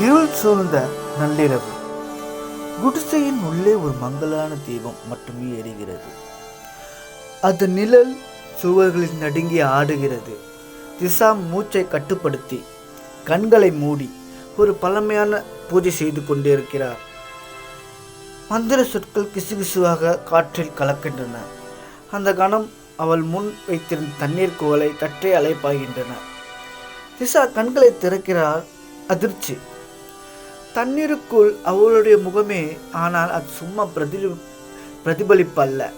இருள் சூழ்ந்த நள்ளிரவு. குடிசையின் உள்ளே ஒரு மங்கலான தீபம் மட்டுமே எரிகிறது. அது நிழல் சுவர்களில் நடுங்கி ஆடுகிறது. திசா மூச்சை கட்டுப்படுத்தி கண்களை மூடி ஒரு பழமையான பூஜை செய்து கொண்டிருக்கிறார். மந்திர சொற்கள் கிசுகிசுவாக காற்றில் கலக்கின்றன. அந்த கணம் அவள் முன் வைத்திருந்த தண்ணீர் கோலை கற்றே அலைப்பாகின்றன திசா கண்களை திறக்கிறார். அதிர்ச்சி. தண்ணீருக்குள் அவளுடைய முகமே ஆனால் அது சும்மா பிரதி பிரதிபலிப்பல்ல.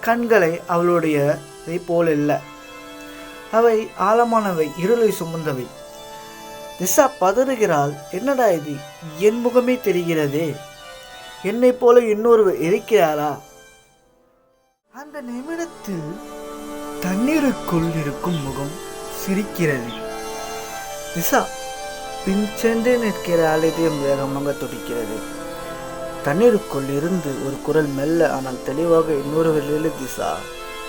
கண்களை அவளுடைய இல்லை. அவை ஆழமானவை இருளை சுமந்தவை. திசா பதறுகிறாள் என்னடா இது? என் முகமே தெரிகிறதே. என்னைப் போல இன்னொருவர் இருக்கிறாரா? அந்த நிமிடத்தில் தண்ணீருக்குள் இருக்கும் முகம் சிரிக்கிறது. திசா பின் சென்று நிற்கிற அலைதயம் வேகமாக துடிக்கிறது. தண்ணீருக்குள் இருந்து ஒரு குரல் மெல்ல ஆனால் தெளிவாக இன்னொரு வெளியில் திசா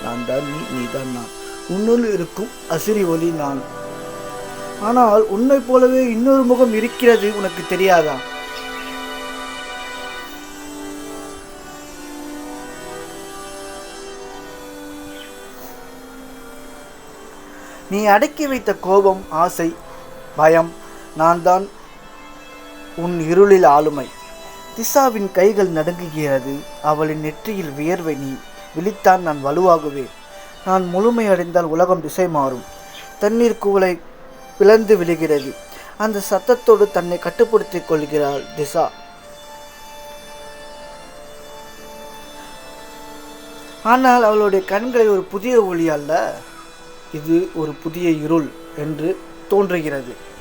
நான் தான் நீ நீ தான் நான். உன்னுள் இருக்கும் அசிரி ஒளி நான். ஆனால் உன்னைப் போலவே இன்னொரு முகம் இருக்கிறது உனக்கு தெரியாதா? நீ அடக்கி வைத்த கோபம் ஆசை பயம் நான் தான் உன் இருளில் ஆளுமை. திசாவின் கைகள் நடுங்குகிறது அவளின் நெற்றியில் வியர்வை நீ. விழித்தான் நான் வலுவாகுவேன். நான் முழுமையடைந்தால் உலகம் திசை மாறும். தண்ணீர் குவளை பிளந்து விழுகிறது. அந்த சத்தத்தோடு தன்னை கட்டுப்படுத்திக் கொள்கிறாள் திசா. ஆனால் அவளுடைய கண்களை ஒரு புதிய ஒளி அல்ல இது ஒரு புதிய இருள் என்று தோன்றுகிறது.